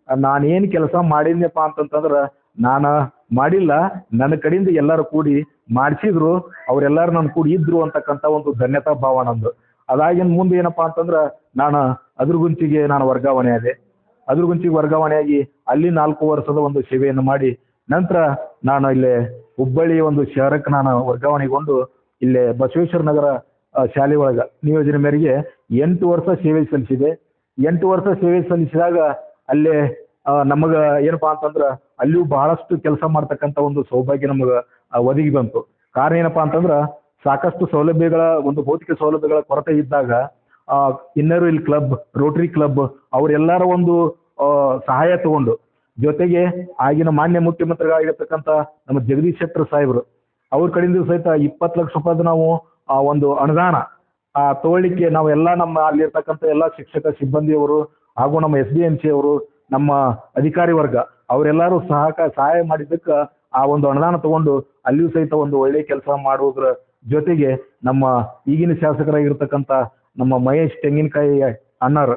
Speaker 2: ನಾನೇನು ಕೆಲಸ ಮಾಡಿದ್ನಪ್ಪ ಅಂತಂತಂದ್ರ, ನಾನು ಮಾಡಿಲ್ಲ, ನನ್ನ ಕಡೆಯಿಂದ ಎಲ್ಲರೂ ಕೂಡಿ ಮಾಡಿಸಿದ್ರು, ಅವರೆಲ್ಲರೂ ನನ್ನ ಕೂಡಿ ಇದ್ರು ಅಂತಕ್ಕಂಥ ಒಂದು ಧನ್ಯತಾ ಭಾವ ನಂದು. ಅದಾಗಿನ ಮುಂದೆ ಏನಪ್ಪಾ ಅಂತಂದ್ರೆ, ನಾನು ಅದ್ರಗುಂಚಿಗೆ ನಾನು ವರ್ಗಾವಣೆ ಆದೆ. ಅದ್ರಗುಂಚಿಗೆ ವರ್ಗಾವಣೆಯಾಗಿ ಅಲ್ಲಿ ನಾಲ್ಕು ವರ್ಷದ ಒಂದು ಸೇವೆಯನ್ನು ಮಾಡಿ, ನಂತರ ನಾನು ಇಲ್ಲೇ ಹುಬ್ಬಳ್ಳಿ ಒಂದು ಶಹರಕ್ಕೆ ನಾನು ವರ್ಗಾವಣೆಗೊಂಡು ಇಲ್ಲೇ ಬಸವೇಶ್ವರ ನಗರ ಶಾಲೆ ಒಳಗ ನಿಯೋಜನೆ ಮೇರೆಗೆ ಎಂಟು ವರ್ಷ ಸೇವೆ ಸಲ್ಲಿಸಿದೆ. ಎಂಟು ವರ್ಷ ಸೇವೆ ಸಲ್ಲಿಸಿದಾಗ ಅಲ್ಲೇ ನಮಗೆ ಏನಪ್ಪಾ ಅಂತಂದ್ರ ಅಲ್ಲಿಯೂ ಬಹಳಷ್ಟು ಕೆಲಸ ಮಾಡ್ತಕ್ಕಂಥ ಒಂದು ಸೌಭಾಗ್ಯ ನಮಗೆ ಒದಗಿ ಬಂತು. ಕಾರಣ ಏನಪ್ಪಾ ಅಂತಂದ್ರೆ ಸಾಕಷ್ಟು ಸೌಲಭ್ಯಗಳ, ಒಂದು ಭೌತಿಕ ಸೌಲಭ್ಯಗಳ ಕೊರತೆ ಇದ್ದಾಗ inner wheel club, rotary club ಅವರೆಲ್ಲರ ಒಂದು ಸಹಾಯ ತಗೊಂಡು ಜೊತೆಗೆ ಆಗಿನ ಮಾನ್ಯ ಮುಖ್ಯಮಂತ್ರಿಗಳಾಗಿರ್ತಕ್ಕಂಥ ನಮ್ಮ ಜಗದೀಶ್ ಶೆಟ್ಟರ್ ಸಾಹೇಬರು, ಅವ್ರ ಕಡೆಯಿಂದ ಸಹಿತ ಇಪ್ಪತ್ತು ಲಕ್ಷ ರೂಪಾಯಿದು ನಾವು ಆ ಒಂದು ಅನುದಾನ, ಆ ತಗೊಳ್ಳಿಕ್ಕೆ ನಾವೆಲ್ಲ ನಮ್ಮ ಅಲ್ಲಿರ್ತಕ್ಕಂಥ ಎಲ್ಲ ಶಿಕ್ಷಕ ಸಿಬ್ಬಂದಿಯವರು ಹಾಗೂ ನಮ್ಮ ಎಸ್ ಡಿ ಎಂ ಸಿ ಅವರು, ನಮ್ಮ ಅಧಿಕಾರಿ ವರ್ಗ, ಅವರೆಲ್ಲರೂ ಸಹಕ ಸಹಾಯ ಮಾಡಿದ್ದಕ್ಕೆ ಆ ಒಂದು ಅನುದಾನ ತಗೊಂಡು ಅಲ್ಲಿಯೂ ಸಹಿತ ಒಂದು ಒಳ್ಳೆಯ ಕೆಲಸ ಮಾಡುವುದರ ಜೊತೆಗೆ ನಮ್ಮ ಈಗಿನ ಶಾಸಕರಾಗಿರ್ತಕ್ಕಂಥ ನಮ್ಮ ಮಹೇಶ್ ತೆಂಗಿನಕಾಯಿ ಅಣ್ಣರು,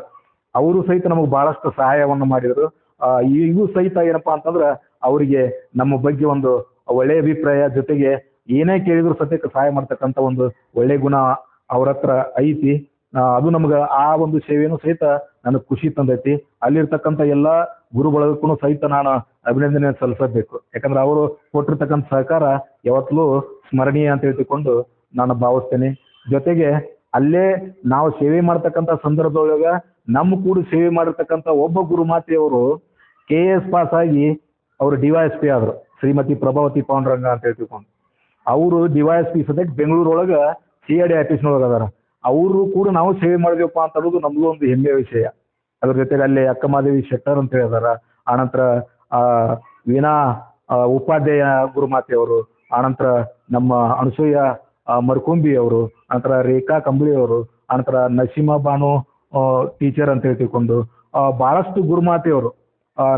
Speaker 2: ಅವರು ಸಹಿತ ನಮಗೆ ಬಹಳಷ್ಟು ಸಹಾಯವನ್ನು ಮಾಡಿದರು. ಈಗೂ ಸಹಿತ ಏನಪ್ಪಾ ಅಂತಂದ್ರೆ ಅವರಿಗೆ ನಮ್ಮ ಬಗ್ಗೆ ಒಂದು ಒಳ್ಳೆಯ ಅಭಿಪ್ರಾಯ ಜೊತೆಗೆ ಏನೇ ಕೇಳಿದ್ರು ಸದ್ಯಕ್ಕೆ ಸಹಾಯ ಮಾಡ್ತಕ್ಕಂಥ ಒಂದು ಒಳ್ಳೆ ಗುಣ ಅವ್ರ ಹತ್ರ ಐತಿ. ಅದು ನಮ್ಗೆ ಆ ಒಂದು ಸೇವೆಯನ್ನು ಸಹಿತ ನನಗೆ ಖುಷಿ ತಂದೈತಿ. ಅಲ್ಲಿರ್ತಕ್ಕಂಥ ಎಲ್ಲ ಬಳಗಕ್ಕೂ ಸಹಿತ ನಾನು ಅಭಿನಂದನೆ ಸಲ್ಲಿಸಬೇಕು. ಯಾಕಂದ್ರೆ ಅವರು ಕೊಟ್ಟಿರ್ತಕ್ಕಂಥ ಸಹಕಾರ ಯಾವತ್ತಲೂ ಸ್ಮರಣೀಯ ಅಂತ ಹೇಳ್ತಿಕೊಂಡು ನಾನು ಭಾವಿಸ್ತೇನೆ. ಜೊತೆಗೆ ಅಲ್ಲೇ ನಾವು ಸೇವೆ ಮಾಡ್ತಕ್ಕಂಥ ಸಂದರ್ಭದೊಳಗ ನಮ್ಮ ಕೂಡ ಸೇವೆ ಮಾಡಿರ್ತಕ್ಕಂಥ ಒಬ್ಬ ಗುರುಮಾತೆಯವರು ಕೆ ಎಸ್ ಪಾಸ್ ಆಗಿ ಅವರು ಡಿ ವೈ ಪಿ ಆದರು, ಶ್ರೀಮತಿ ಪ್ರಭಾವತಿ ಪಾಂಡುರಂಗ ಅಂತ ಹೇಳ್ತಿಕೊಂಡು ಅವರು ಡಿ ವೈ ಎಸ್ ಪಿ ಸದ್ಯಕ್ಕೆ ಬೆಂಗಳೂರೊಳಗ ಸಿ ಐ ಡಿ ಆಫೀಸ್ನೊಳಗೆ ಅದಾರ. ಅವರು ಕೂಡ ನಾವು ಸೇವೆ ಮಾಡಬೇಕು ಅಂತ ಅನ್ನೋದು ನಮಗೂ ಒಂದು ಹೆಮ್ಮೆಯ ವಿಷಯ. ಅದ್ರ ಜೊತೆಗೆ ಅಲ್ಲಿ ಅಕ್ಕಮಾದೇವಿ ಶೆಟ್ಟರ್ ಅಂತ ಹೇಳಿದಾರ ಆನಂತರ ವೀಣಾ ಉಪಾಧ್ಯಾಯ ಗುರುಮಾತೆಯವರು ಆನಂತರ ನಮ್ಮ ಅನಸೂಯ ಮರ್ಕುಂಬಿ ಅವರು. ಆನಂತರ ರೇಖಾ ಕಂಬಳಿ ಅವರು ಆನಂತರ ನಸೀಮಾ ಬಾನು ಟೀಚರ್ ಅಂತ ಹೇಳ್ತಿಕೊಂಡು ಆ, ಬಹಳಷ್ಟು ಗುರುಮಾತೆಯವರು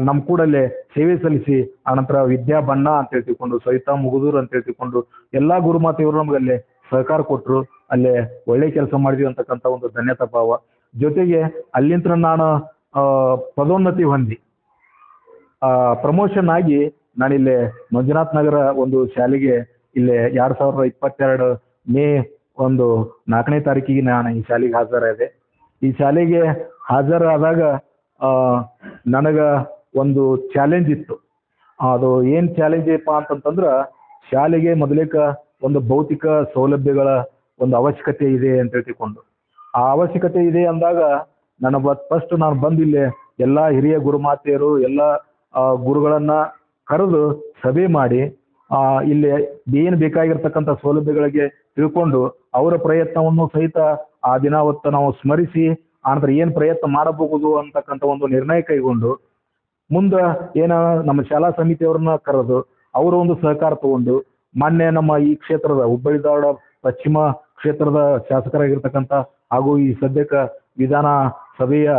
Speaker 2: ನಮ್ಮ ಕೂಡಲ್ಲೇ ಸೇವೆ ಸಲ್ಲಿಸಿ ಆನಂತರ ವಿದ್ಯಾ ಬಣ್ಣ ಅಂತ ಹೇಳಿ ತಿಳ್ಕೊಂಡು ಸವಿತಾ ಮುಗುದೂರ್ ಅಂತ ಹೇಳಿ ತಿಳ್ಕೊಂಡು ಎಲ್ಲಾ ಗುರುಮಾತೆಯವರು ನಮ್ಗೆ ಅಲ್ಲೇ ಸಹಕಾರ ಕೊಟ್ಟರು ಅಲ್ಲೇ ಒಳ್ಳೆ ಕೆಲಸ ಮಾಡಿದ್ವಿ ಅಂತಕ್ಕಂಥ ಒಂದು ಧನ್ಯತಾ ಭಾವ. ಜೊತೆಗೆ ಅಲ್ಲಿಂತ ನಾನು ಪದೋನ್ನತಿ ಹೊಂದಿ ಪ್ರಮೋಷನ್ ಆಗಿ ನಾನಿಲ್ಲೇ ಮಂಜುನಾಥ್ ನಗರ ಒಂದು ಶಾಲೆಗೆ ಇಲ್ಲಿ ಎರಡ್ ಸಾವಿರದ ಇಪ್ಪತ್ತೆರಡು ಮೇ ಒಂದು ನಾಲ್ಕನೇ ತಾರೀಕಿಗೆ ನಾನು ಈ ಶಾಲೆಗೆ ಹಾಜರಾದೆ. ಈ ಶಾಲೆಗೆ ಹಾಜರಾದಾಗ ನನಗೆ ಒಂದು ಚಾಲೆಂಜ್ ಇತ್ತು. ಅದು ಏನ್ ಚಾಲೆಂಜ್ ಏನಪ್ಪಾ ಅಂತಂತಂದ್ರ, ಶಾಲೆಗೆ ಮೊದಲೇಕ ಒಂದು ಭೌತಿಕ ಸೌಲಭ್ಯಗಳ ಒಂದು ಅವಶ್ಯಕತೆ ಇದೆ ಅಂತ ತಿಳ್ಕೊಂಡು ಆ ಅವಶ್ಯಕತೆ ಇದೆ ಅಂದಾಗ ನನ್ನ ಫಸ್ಟ್ ನಾನು ಬಂದು ಇಲ್ಲಿ ಎಲ್ಲಾ ಹಿರಿಯ ಗುರುಮಾತೆಯರು, ಎಲ್ಲ ಗುರುಗಳನ್ನ ಕರೆದು ಸಭೆ ಮಾಡಿ ಇಲ್ಲಿ ಏನು ಬೇಕಾಗಿರ್ತಕ್ಕಂಥ ಸೌಲಭ್ಯಗಳಿಗೆ ತಿಳ್ಕೊಂಡು ಅವರ ಪ್ರಯತ್ನವನ್ನು ಸಹಿತ ಆ ದಿನ ನಾವು ಸ್ಮರಿಸಿ ಆನಂತರ ಏನು ಪ್ರಯತ್ನ ಮಾಡಬಹುದು ಅಂತಕ್ಕಂಥ ಒಂದು ನಿರ್ಣಯ ಕೈಗೊಂಡು, ಮುಂದ ಏನ ನಮ್ಮ ಶಾಲಾ ಸಮಿತಿಯವ್ರನ್ನ ಕರೆದು ಅವರ ಒಂದು ಸಹಕಾರ ತಗೊಂಡು, ಮೊನ್ನೆ ನಮ್ಮ ಈ ಕ್ಷೇತ್ರದ ಹುಬ್ಬಳ್ಳಿ ಧಾರವಾಡ ಪಶ್ಚಿಮ ಕ್ಷೇತ್ರದ ಶಾಸಕರಾಗಿರ್ತಕ್ಕಂಥ ಹಾಗೂ ಈ ಸದ್ಯಕ್ಕೆ ವಿಧಾನ ಸಭೆಯ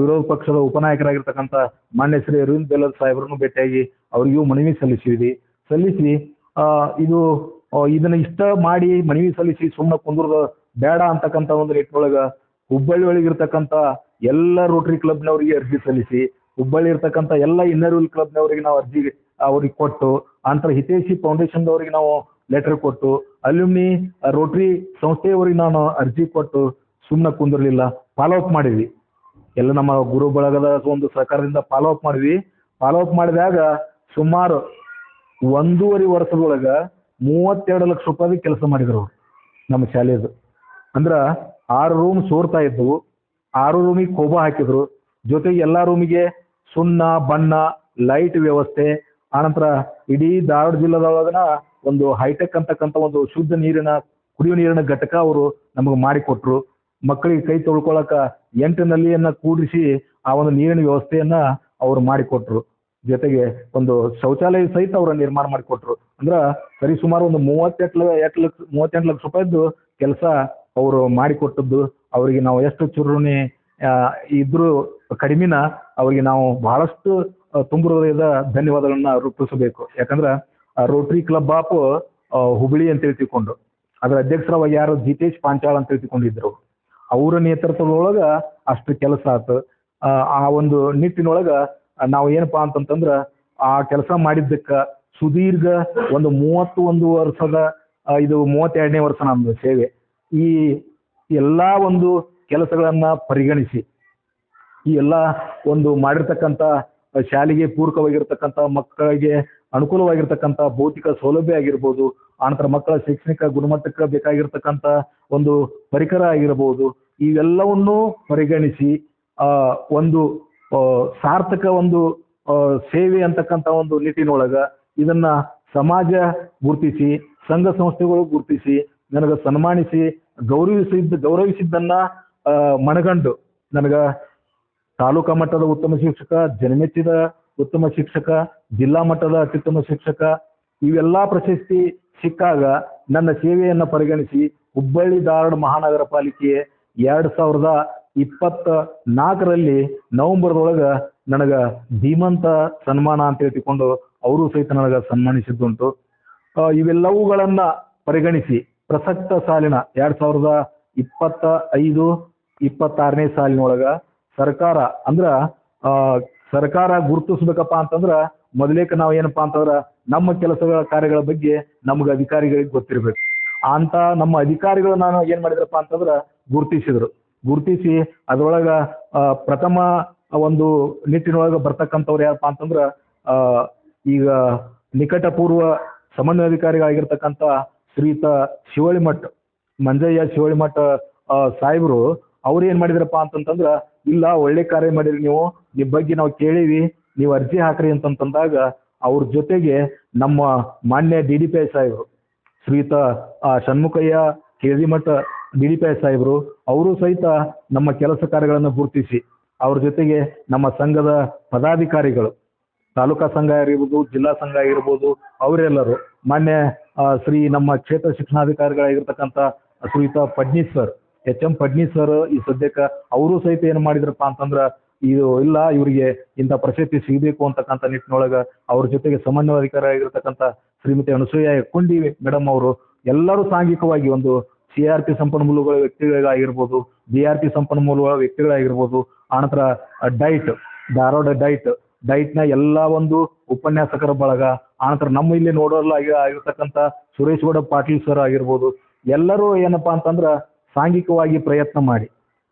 Speaker 2: ವಿರೋಧ ಪಕ್ಷದ ಉಪನಾಯಕರಾಗಿರ್ತಕ್ಕಂಥ ಮಾನ್ಯ ಶ್ರೀ ಅರವಿಂದ್ ಬೆಲ್ಲದ್ ಸಾಹೇಬ್ರನ್ನು ಭೇಟಿಯಾಗಿ ಅವರಿಗೂ ಮನವಿ ಸಲ್ಲಿಸಿದ್ವಿ. ಸಲ್ಲಿಸಿ ಇದು ಇದನ್ನ ಇಷ್ಟ ಮಾಡಿ ಮನವಿ ಸಲ್ಲಿಸಿ ಸುಮ್ಮನೆ ಕುಂದ್ರದ ಬೇಡ ಅಂತಕ್ಕಂಥ ಒಂದು ನಿಟ್ಟಿನೊಳಗ ಹುಬ್ಬಳ್ಳಿ ಒಳಗೆ ಇರ್ತಕ್ಕಂಥ ಎಲ್ಲ ರೋಟರಿ ಕ್ಲಬ್ನವರಿಗೆ ಅರ್ಜಿ ಸಲ್ಲಿಸಿ ಹುಬ್ಬಳ್ಳಿ ಇರ್ತಕ್ಕಂಥ ಎಲ್ಲ ಇನ್ನರ್ ವೀಲ್ ಕ್ಲಬ್ನವರಿಗೆ ನಾವು ಅರ್ಜಿ ಅವ್ರಿಗೆ ಕೊಟ್ಟು ಅಂತರ ಹಿತೇಶಿ ಫೌಂಡೇಶನ್ದವರಿಗೆ ನಾವು ಲೆಟರ್ ಕೊಟ್ಟು ಅಲ್ಯೂಮ್ನಿ ರೋಟರಿ ಸಂಸ್ಥೆಯವರಿಗೆ ನಾನು ಅರ್ಜಿ ಕೊಟ್ಟು ಸುಮ್ಮನೆ ಕುಂದಿರಲಿಲ್ಲ ಫಾಲೋ ಅಪ್ ಮಾಡಿದ್ವಿ. ಎಲ್ಲ ನಮ್ಮ ಗುರು ಬಳಗದ ಒಂದು ಸರ್ಕಾರದಿಂದ ಫಾಲೋ ಅಪ್ ಮಾಡಿದ್ವಿ. ಫಾಲೋ ಅಪ್ ಮಾಡಿದಾಗ ಸುಮಾರು ಒಂದೂವರೆ ವರ್ಷದೊಳಗ ಮೂವತ್ತೆರಡು ಲಕ್ಷ ರೂಪಾಯಿ ಕೆಲಸ ಮಾಡಿದ್ರು ಅವರು, ನಮ್ಮ ಶಾಲೆದು. ಅಂದ್ರೆ ಆರು ರೂಮ್ ಸೋರ್ತಾ ಇದ್ವು. ಆರು ರೂಮಿಗೆ ಕೋಬ ಹಾಕಿದ್ರು. ಜೊತೆಗೆ ಎಲ್ಲಾ ರೂಮಿಗೆ ಸುಣ್ಣ, ಬಣ್ಣ ಲೈಟ್ ವ್ಯವಸ್ಥೆ. ಆನಂತರ ಇಡೀ ಧಾರವಾಡ ಜಿಲ್ಲೆದೊಳಗನ ಒಂದು ಹೈಟೆಕ್ ಅಂತಕ್ಕಂಥ ಒಂದು ಶುದ್ಧ ನೀರಿನ ಕುಡಿಯುವ ನೀರಿನ ಘಟಕ ಅವರು ನಮಗೆ ಮಾಡಿಕೊಟ್ರು. ಮಕ್ಕಳಿಗೆ ಕೈ ತೊಳ್ಕೊಳಕ ಎಂಟು ನಲ್ಲಿಯನ್ನ ಕೂಡಿಸಿ ಆ ಒಂದು ನೀರಿನ ವ್ಯವಸ್ಥೆಯನ್ನ ಅವರು ಮಾಡಿಕೊಟ್ರು. ಜೊತೆಗೆ ಒಂದು ಶೌಚಾಲಯ ಸಹಿತ ಅವರ ನಿರ್ಮಾಣ ಮಾಡಿಕೊಟ್ರು. ಅಂದ್ರ ಸರಿ ಸುಮಾರು ಒಂದು ಮೂವತ್ತೆಂಟು ಎಂಟು ಲಕ್ಷ ಮೂವತ್ತೆಂಟು ಲಕ್ಷ ರೂಪಾಯಿದ್ದು ಕೆಲಸ ಅವರು ಮಾಡಿಕೊಟ್ಟದ್ದು ಅವರಿಗೆ ನಾವು ಎಷ್ಟು ಚುರುಣಿ ಇದ್ರೂ ಕಡಿಮಿನ ಅವರಿಗೆ ನಾವು ಬಹಳಷ್ಟು ತುಂಬು ಹೃದಯದ ಧನ್ಯವಾದಗಳನ್ನ ರೂಪಿಸಬೇಕು. ಯಾಕಂದ್ರೆ ರೋಟರಿ ಕ್ಲಬ್ ಆಫ್ ಹುಬ್ಬಳ್ಳಿ ಅಂತ ತಿಳ್ಕೊಂಡು ಅದರ ಅಧ್ಯಕ್ಷರವಾಗಿ ಯಾರು ಜಿತೇಶ್ ಪಾಂಚಾಳ್ ಅಂತ ತಿಳ್ಕೊಂಡಿದ್ರು ಅವರ ನೇತೃತ್ವದೊಳಗ ಅಷ್ಟು ಕೆಲಸ ಆತು. ಆ ಒಂದು ನಿಟ್ಟಿನೊಳಗ ನಾವು ಏನಪ್ಪಾ ಅಂತಂತಂದ್ರ, ಆ ಕೆಲಸ ಮಾಡಿದ್ದಕ್ಕ ಸುದೀರ್ಘ ಒಂದು ಮೂವತ್ತು ಒಂದು ವರ್ಷದ ಇದು ಮೂವತ್ತೆರಡನೇ ವರ್ಷ ನಮ್ದು ಸೇವೆ. ಈ ಎಲ್ಲ ಒಂದು ಕೆಲಸಗಳನ್ನ ಪರಿಗಣಿಸಿ, ಈ ಎಲ್ಲ ಒಂದು ಮಾಡಿರ್ತಕ್ಕಂಥ ಶಾಲೆಗೆ ಪೂರಕವಾಗಿರ್ತಕ್ಕಂಥ ಮಕ್ಕಳಿಗೆ ಅನುಕೂಲವಾಗಿರ್ತಕ್ಕಂಥ ಭೌತಿಕ ಸೌಲಭ್ಯ ಆಗಿರ್ಬೋದು, ಆನಂತರ ಮಕ್ಕಳ ಶೈಕ್ಷಣಿಕ ಗುಣಮಟ್ಟಕ್ಕೆ ಬೇಕಾಗಿರ್ತಕ್ಕಂಥ ಒಂದು ಪರಿಕರ ಆಗಿರ್ಬೋದು, ಇವೆಲ್ಲವನ್ನೂ ಪರಿಗಣಿಸಿ ಒಂದು ಸಾರ್ಥಕ ಒಂದು ಸೇವೆ ಅಂತಕ್ಕಂಥ ಒಂದು ನಿಟ್ಟಿನೊಳಗ ಇದನ್ನ ಸಮಾಜ ಗುರುತಿಸಿ, ಸಂಘ ಸಂಸ್ಥೆಗಳು ಗುರುತಿಸಿ, ನನಗೆ ಸನ್ಮಾನಿಸಿ, ಗೌರವಿಸಿದ್ದ, ಗೌರವಿಸಿದ್ದನ್ನ ಮನಗಂಡು ನನಗ ತಾಲೂಕಾ ಮಟ್ಟದ ಉತ್ತಮ ಶಿಕ್ಷಕ ಜನಮೆಚ್ಚಿದ ಉತ್ತಮ ಶಿಕ್ಷಕ, ಜಿಲ್ಲಾ ಮಟ್ಟದ ಅತ್ಯುತ್ತಮ ಶಿಕ್ಷಕ, ಇವೆಲ್ಲಾ ಪ್ರಶಸ್ತಿ ಸಿಕ್ಕಾಗ ನನ್ನ ಸೇವೆಯನ್ನ ಪರಿಗಣಿಸಿ ಹುಬ್ಬಳ್ಳಿ ಧಾರವಾಡ ಮಹಾನಗರ ಪಾಲಿಕೆ ಎರಡ್ ಸಾವಿರದ ಇಪ್ಪತ್ತ ನಾಲ್ಕರಲ್ಲಿ ನವೆಂಬರ್ದೊಳಗ ನನಗ ಧೀಮಂತ ಸನ್ಮಾನ ಅಂತ ಹೇಳ್ತಿಕೊಂಡು ಅವರು ಸಹಿತ ನನಗೆ ಸನ್ಮಾನಿಸಿದ್ದುಂಟು. ಇವೆಲ್ಲವುಗಳನ್ನ ಪರಿಗಣಿಸಿ ಪ್ರಸಕ್ತ ಸಾಲಿನ ಎರಡ್ ಸಾವಿರದ ಇಪ್ಪತ್ತ ಐದು ಇಪ್ಪತ್ತಾರನೇ ಸಾಲಿನೊಳಗ ಸರ್ಕಾರ ಅಂದ್ರ ಸರ್ಕಾರ ಗುರುತಿಸ್ಬೇಕಪ್ಪ ಅಂತಂದ್ರ ಮೊದಲೇಕ ನಾವು ಏನಪ್ಪಾ ಅಂತಂದ್ರ ನಮ್ಮ ಕೆಲಸಗಳ ಕಾರ್ಯಗಳ ಬಗ್ಗೆ ನಮ್ಗೆ ಅಧಿಕಾರಿಗಳಿಗೆ ಗೊತ್ತಿರ್ಬೇಕು. ಅಂತ ನಮ್ಮ ಅಧಿಕಾರಿಗಳು ನಾನು ಏನ್ ಮಾಡಿದ್ರಪ್ಪ ಅಂತಂದ್ರ ಗುರುತಿಸಿದ್ರು. ಗುರುತಿಸಿ ಅದ್ರೊಳಗ ಪ್ರಥಮ ಒಂದು ನಿಟ್ಟಿನೊಳಗ ಬರ್ತಕ್ಕಂಥವ್ರು ಯಾರಪ್ಪ ಅಂತಂದ್ರ ಈಗ ನಿಕಟಪೂರ್ವ ಸಮನ್ವಯಾಧಿಕಾರಿಗಳಾಗಿರ್ತಕ್ಕಂಥ ಶ್ರೀಯುತ ಶಿವಳಿಮಠ್, ಮಂಜಯ್ಯ ಶಿವಳ್ಳಿ ಮಠ ಸಾಹೇಬ್ರು ಅವ್ರು ಏನ್ ಮಾಡಿದ್ರಪ್ಪ ಅಂತಂತಂದ್ರ, ಇಲ್ಲ, ಒಳ್ಳೆ ಕಾರ್ಯ ಮಾಡಿರಿ ನೀವು ನಿಮ್ ಬಗ್ಗೆ ನಾವು ಕೇಳಿವಿ, ನೀವು ಅರ್ಜಿ ಹಾಕ್ರಿ ಅಂತಂತಂದಾಗ ಅವ್ರ ಜೊತೆಗೆ ನಮ್ಮ ಮಾನ್ಯ ಡಿ ಡಿ ಪಿ ಐ ಸಾಹೇಬರು ಶ್ರೀಯುತ Shanmukhayya, Kelimath D D P I ಸಾಹೇಬರು, ಅವರು ಸಹಿತ ನಮ್ಮ ಕೆಲಸ ಕಾರ್ಯಗಳನ್ನು ಗುರುತಿಸಿ, ಅವ್ರ ಜೊತೆಗೆ ನಮ್ಮ ಸಂಘದ ಪದಾಧಿಕಾರಿಗಳು. ತಾಲೂಕಾ ಸಂಘ ಆಗಿರ್ಬೋದು, ಜಿಲ್ಲಾ ಸಂಘ ಆಗಿರ್ಬೋದು, ಅವರೆಲ್ಲರೂ ಮಾನ್ಯ ಶ್ರೀ ನಮ್ಮ ಕ್ಷೇತ್ರ ಶಿಕ್ಷಣಾಧಿಕಾರಿಗಳಾಗಿರ್ತಕ್ಕಂಥ ಶ್ರೀಯುತ Phadnis sir H M Phadnis sir ಈ ಸದ್ಯಕ್ಕೆ ಅವರು ಸಹಿತ ಏನು ಮಾಡಿದ್ರಪ್ಪ ಅಂತಂದ್ರೆ, ಇದು ಇಲ್ಲ, ಇವರಿಗೆ ಇಂಥ ಪ್ರಶಸ್ತಿ ಸಿಗಬೇಕು ಅಂತಕ್ಕಂಥ ನಿಟ್ಟಿನೊಳಗ ಅವ್ರ ಜೊತೆಗೆ ಸಮನ್ವಯಾಧಿಕಾರಿ ಆಗಿರ್ತಕ್ಕಂಥ ಶ್ರೀಮತಿ ಅನಸೂಯ ಕೊಂಡಿ ಮೇಡಮ್ ಅವರು ಎಲ್ಲರೂ ಸಾಂಘಿಕವಾಗಿ ಒಂದು ಸಿ ಆರ್ ಪಿ ಸಂಪನ್ಮೂಲಗಳ ವ್ಯಕ್ತಿಗಳಾಗಿರ್ಬೋದು ಬಿ ಆರ್ ಪಿ ಸಂಪನ್ಮೂಲಗಳ ವ್ಯಕ್ತಿಗಳಾಗಿರ್ಬೋದು, ಆನಂತರ ಡೈಟ್, ಧಾರವಾಡ ಡೈಟ್ ಡೈಟ್ ಎಲ್ಲ ಎಲ್ಲಾ ಒಂದು ಉಪನ್ಯಾಸಕರ ಬಳಗ. ಆನಂತರ ನಮ್ಮ ಇಲ್ಲಿ ನೋಡೋಲ್ಲ ಆಗಿರ್ತಕ್ಕಂಥ ಸುರೇಶ್ ಗೌಡ ಪಾಟೀಲ್ ಸರ್ ಆಗಿರ್ಬೋದು, ಎಲ್ಲರೂ ಏನಪ್ಪಾ ಅಂತಂದ್ರೆ ಸಾಂಘಿಕವಾಗಿ ಪ್ರಯತ್ನ ಮಾಡಿ.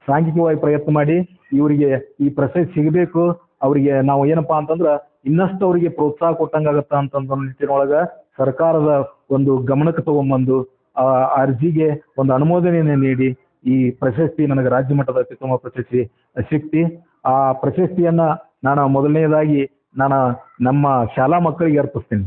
Speaker 2: ಸಾಂಘಿಕವಾಗಿ ಪ್ರಯತ್ನ ಮಾಡಿ ಇವರಿಗೆ ಈ ಪ್ರಶಸ್ತಿ ಸಿಗಬೇಕು, ಅವರಿಗೆ ನಾವು ಏನಪ್ಪಾ ಅಂತಂದ್ರೆ ಇನ್ನಷ್ಟು ಅವರಿಗೆ ಪ್ರೋತ್ಸಾಹ ಕೊಟ್ಟಂಗಾಗತ್ತ ಅಂತಂದ ನಿಟ್ಟಿನೊಳಗ ಸರ್ಕಾರದ ಒಂದು ಗಮನಕ್ಕೆ ತಗೊಂಬಂದು, ಆ ಅರ್ಜಿಗೆ ಒಂದು ಅನುಮೋದನೆಯನ್ನು ನೀಡಿ ಈ ಪ್ರಶಸ್ತಿ ನನಗೆ ರಾಜ್ಯ ಮಟ್ಟದ ಅತ್ಯುತ್ತಮ ಪ್ರಶಸ್ತಿ ಸಿಕ್ತಿ. ಆ ಪ್ರಶಸ್ತಿಯನ್ನ ನಾನು ಮೊದಲನೇದಾಗಿ ನಾನು ನಮ್ಮ ಶಾಲಾ ಮಕ್ಕಳಿಗೆ ಅರ್ಪಿಸ್ತೀನಿ.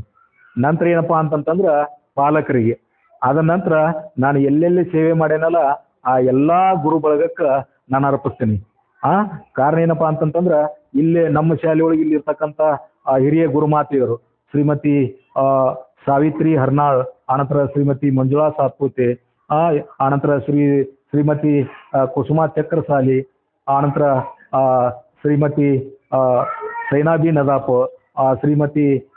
Speaker 2: ನಂತರ ಏನಪ್ಪ ಅಂತಂತಂದ್ರೆ ಪಾಲಕರಿಗೆ. ಅದ ನಂತರ ನಾನು ಎಲ್ಲೆಲ್ಲಿ ಸೇವೆ ಮಾಡೇನಲ್ಲ ಆ ಎಲ್ಲ ಗುರು ಬಳಗಕ್ಕೆ ನಾನು ಅರ್ಪಿಸ್ತೀನಿ. ಆ, ಕಾರಣ ಏನಪ್ಪ ಅಂತಂತಂದ್ರೆ ಇಲ್ಲೇ ನಮ್ಮ ಶಾಲೆಯೊಳಗೆ ಇಲ್ಲಿ ಇರ್ತಕ್ಕಂಥ ಆ, ಹಿರಿಯ ಗುರುಮಾತೆಯವರು ಶ್ರೀಮತಿ ಸಾವಿತ್ರಿ ಹರ್ನಾಳ್, ಆನಂತರ ಶ್ರೀಮತಿ ಮಂಜುಳಾ ಸಾತ್ಪೂತೆ, ಆ, ಆನಂತರ ಶ್ರೀ, ಶ್ರೀಮತಿ ಕುಸುಮಾ ಚಕ್ರಸಾಲಿ, ಆನಂತರ ಶ್ರೀಮತಿ ಸೈನಾಬಿ ನದಾಪ್ ಆ, ಶ್ರೀಮತಿ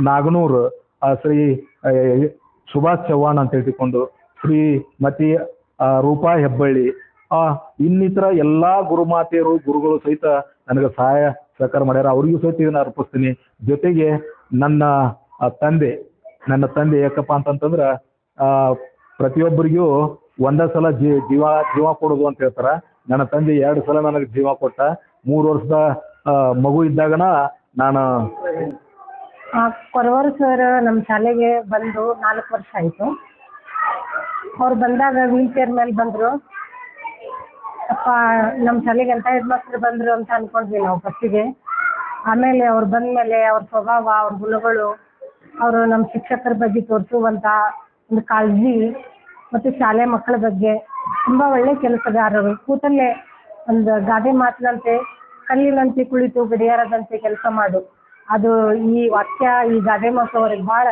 Speaker 2: ನಾಗನೂರ್ ಶ್ರೀ ಸುಭಾಷ್ ಚವ್ಹಾಣ್ ಅಂತ ಹೇಳಿಕೊಂಡು ಶ್ರೀಮತಿ ರೂಪಾ ಹೆಬ್ಬಳ್ಳಿ, ಆ, ಇನ್ನಿತರ ಎಲ್ಲಾ ಗುರುಮಾತೆಯರು, ಗುರುಗಳು ಸಹಿತ ನನಗೆ ಸಹಾಯ, ಸಹಕಾರ ಮಾಡ್ಯಾರ. ಅವ್ರಿಗೂ ಸಹಿತ ಇದನ್ನ ಅರ್ಪಿಸ್ತೀನಿ. ಜೊತೆಗೆ ನನ್ನ ತಂದೆ ನನ್ನ ತಂದೆ ಯಾಕಪ್ಪ ಅಂತಂತಂದ್ರ, ಆ, ಪ್ರತಿಯೊಬ್ಬರಿಗೂ ಒಂದೇ ಸಲ ಜೀವ ಜೀವ ಕೊಡೋದು ಅಂತ ಹೇಳ್ತಾರ. ನನ್ನ ತಂದೆ ಎರಡು ಸಲ ನನಗೆ ಜೀವ ಕೊಟ್ಟ. ಮೂರು ವರ್ಷದ ಮಗು ಇದ್ದಾಗನ ನಾನು
Speaker 3: ಕೊರವರ್ ಸರ್ ನಮ್ಮ ಶಾಲೆಗೆ ಬಂದು ನಾಲ್ಕು ವರ್ಷ ಆಯಿತು. ಅವ್ರು ಬಂದಾಗ ವೀಲ್ ಚೇರ್ ಮೇಲೆ ಬಂದರು. ಅಪ್ಪ ನಮ್ಮ ಶಾಲೆಗೆ ಎಂಥ ಹೆಣ್ಮಕ್ಳು ಬಂದರು ಅಂತ ಅನ್ಕೊಂಡ್ವಿ ನಾವು ಫಸ್ಟಿಗೆ ಆಮೇಲೆ ಅವ್ರು ಬಂದಮೇಲೆ ಅವ್ರ ಸ್ವಭಾವ, ಅವ್ರ ಗುಣಗಳು, ಅವರು ನಮ್ಮ ಶಿಕ್ಷಕರ ಬಗ್ಗೆ ತೋರಿಸುವಂಥ ಒಂದು ಕಾಳಜಿ, ಮತ್ತು ಶಾಲೆ ಮಕ್ಕಳ ಬಗ್ಗೆ ತುಂಬ ಒಳ್ಳೆ ಕೆಲಸಗಾರರು. ಕೂತಲ್ಲೇ ಒಂದು ಗಾದೆ ಮಾತಿನಂತೆ ಕಲ್ಲಿನಂತೆ ಕುಳಿತು ಗಡಿಯಾರದಂತೆ ಕೆಲಸ ಮಾಡು. ಅದು ಈ ವಾಕ್ಯ, ಈ ಗಾದೆ ಮಾತು ಅವ್ರಿಗೆ ಭಾಳ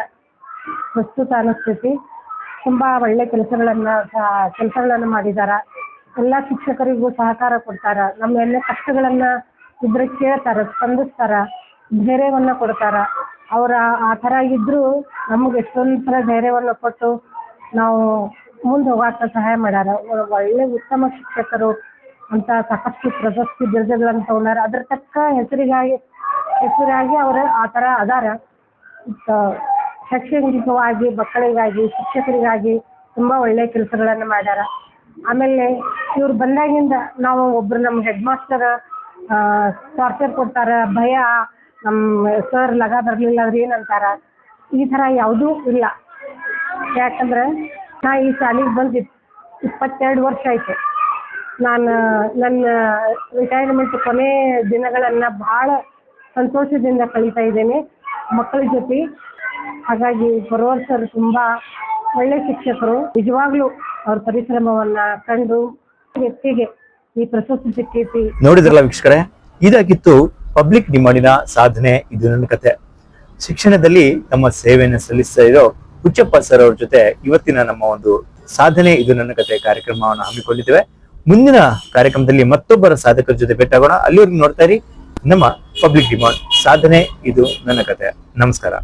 Speaker 3: ಪ್ರಸ್ತುತ ಅನಿಸ್ತೈತಿ. ತುಂಬ ಒಳ್ಳೆ ಕೆಲಸಗಳನ್ನು ಕೆಲಸಗಳನ್ನು ಮಾಡಿದಾರ. ಎಲ್ಲ ಶಿಕ್ಷಕರಿಗೂ ಸಹಕಾರ ಕೊಡ್ತಾರ. ನಮ್ಮ ಎಲ್ಲ ಕಷ್ಟಗಳನ್ನು ಇದ್ರೆ ಕೇಳ್ತಾರ, ಸ್ಪಂದಿಸ್ತಾರ, ಧೈರ್ಯವನ್ನು ಕೊಡ್ತಾರ. ಅವರ ಆ ಥರ ಇದ್ರು ನಮ್ಗೆ ಎಷ್ಟೊಂದು ಥರ ಧೈರ್ಯವನ್ನು ಕೊಟ್ಟು ನಾವು ಮುಂದೆ ಹೋಗಾಕ ಸಹಾಯ ಮಾಡ್ಯಾರ. ಒಳ್ಳೆ ಉತ್ತಮ ಶಿಕ್ಷಕರು ಅಂತ ಸಾಕಷ್ಟು ಪ್ರಶಸ್ತಿ ಬಿರುದುಗಳನ್ನು ತಗೊಂಡಾರ. ಅದ್ರ ತಕ್ಕ ಹೆಸರಿಗಾಗಿ ಹೆಸರಾಗಿ ಅವರು ಆ ಥರ ಅದಾರ. ಶೈಕ್ಷಣಿಕವಾಗಿ, ಮಕ್ಕಳಿಗಾಗಿ, ಶಿಕ್ಷಕರಿಗಾಗಿ ತುಂಬ ಒಳ್ಳೆ ಕೆಲಸಗಳನ್ನು ಮಾಡ್ಯಾರ. ಆಮೇಲೆ ಇವ್ರು ಬಂದಾಗಿಂದ ನಾವು ಒಬ್ರು ನಮ್ಮ ಹೆಡ್ ಮಾಸ್ಟರ್ ಟಾರ್ಚರ್ ಕೊಡ್ತಾರ, ಭಯ ನಮ್ಮ ಸರ್ ಲಗ ಬರಲಿಲ್ಲ ಅಂದ್ರೆ ಏನಂತಾರ. ಈ ಥರ ಯಾವುದೂ ಇಲ್ಲ. ಯಾಕಂದ್ರೆ ನಾ ಈ ಶಾಲೆಗೆ ಬಂದಿತ್ತು ಇಪ್ಪತ್ತೆರಡು ವರ್ಷ ಆಯ್ತು ನಾನು, ನನ್ನ ರಿಟೈರ್ಮೆಂಟ್ ಕೊನೆ ದಿನಗಳನ್ನು ಭಾಳ ಸಂತೋಷದಿಂದ ಕಳೀತಾ ಇದ್ದೇನೆ ಮಕ್ಕಳ ಜೊತೆ. ಹಾಗಾಗಿ ಬರೋರ್ ಸರ್ ತುಂಬ ಒಳ್ಳೆ ಶಿಕ್ಷಕರು. ನಿಜವಾಗ್ಲೂ ಅವ್ರ ಪರಿಶ್ರಮವನ್ನ ಕಂಡು ವ್ಯಕ್ತಿಗೆ ಈ ಪ್ರಶಸ್ತಿ ಸಿಕ್ಕೈತಿ.
Speaker 1: ನೋಡಿದ್ರಲ್ಲ ವೀಕ್ಷಕರೇ, ಇದಾಗಿತ್ತು ಪಬ್ಲಿಕ್ ಡಿಮಾಂಡಿನ ಸಾಧನೆ, ಇದು ನನ್ನ ಕತೆ. ಶಿಕ್ಷಣದಲ್ಲಿ ತಮ್ಮ ಸೇವೆಯನ್ನು ಸಲ್ಲಿಸ್ತಾ ಇರೋ ಹುಚ್ಚಪ್ಪ ಸರ್ ಅವ್ರ ಜೊತೆ ಇವತ್ತಿನ ನಮ್ಮ ಒಂದು ಸಾಧನೆ, ಇದು ನನ್ನ ಕತೆ. ಕಾರ್ಯಕ್ರಮವನ್ನು ಹಮ್ಮಿಕೊಂಡಿದ್ದೇವೆ. ಮುಂದಿನ ಕಾರ್ಯಕ್ರಮದಲ್ಲಿ ಮತ್ತೊಬ್ಬರ ಸಾಧಕರ ಜೊತೆ ಭೇಟಾಗೋಣ ಅಲ್ಲಿವರೆಗೂ ನೋಡ್ತಾ ಇರಿ ನಮ್ಮ ಪಬ್ಲಿಕ್ ಡಿಮಾಂಡ್. ಸಾಧನೆ, ಇದು ನನ್ನ ಕತೆ ನಮಸ್ಕಾರ.